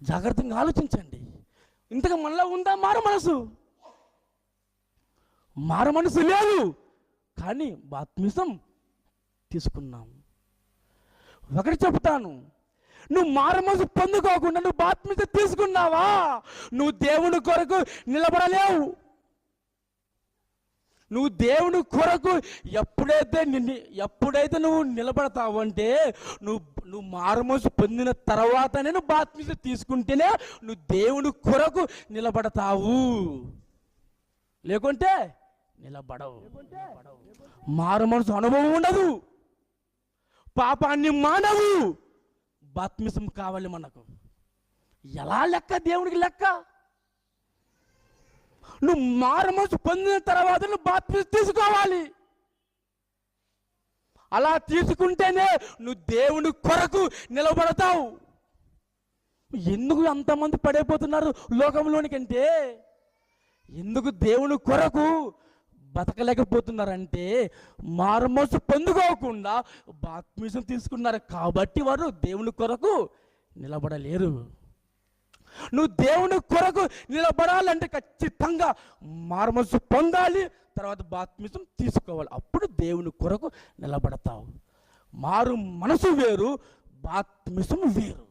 జాగ్రత్తగా ఆలోచించండి. ఇంతగా మనలో ఉందా మారు మనసు? మారు మనసు లేదు. కానీ బాత్మిసం తీసుకున్నాం. ఒకటి చెప్తాను నువ్వు మారు మనసు పొందుకోకుండా నువ్వు బాత్మిసం తీసుకున్నావా? నువ్వు దేవుని కొరకు నిలబడలేవు. నువ్వు దేవుని కొరకు ఎప్పుడైతే నిన్ను ఎప్పుడైతే నువ్వు నిలబడతావు అంటే నువ్వు నువ్వు మారుమోసు పొందిన తర్వాతనే నువ్వు బాత్మీస తీసుకుంటేనే నువ్వు దేవుని కొరకు నిలబడతావు. లేకుంటే నిలబడవు. మారు మనసు అనుభవం ఉండదు. పాపాన్ని మానవు. బాత్మిసం కావాలి మనకు. ఎలా లెక్క? దేవునికి లెక్క? నువ్వు మారుమనసు పొందిన తర్వాత నువ్వు బాప్తిజం తీసుకోవాలి. అలా తీసుకుంటేనే నువ్వు దేవుని కొరకు నిలబడతావు. ఎందుకు అంతమంది పడైపోతున్నారు లోకంలోనికంటే ఎందుకు దేవుని కొరకు బతకలేకపోతున్నారంటే మారుమోసు పొందుకోకుండా బాత్మీసం తీసుకున్నారు కాబట్టి వారు దేవుని కొరకు నిలబడలేరు. నువ్వు దేవుని కొరకు నిలబడాలంటే ఖచ్చితంగా మారుమనసు పొందాలి తర్వాత బాత్మిసం తీసుకోవాలి. అప్పుడు దేవుని కొరకు నిలబడతావు. మారు మనసు వేరు బాత్మిసం వేరు.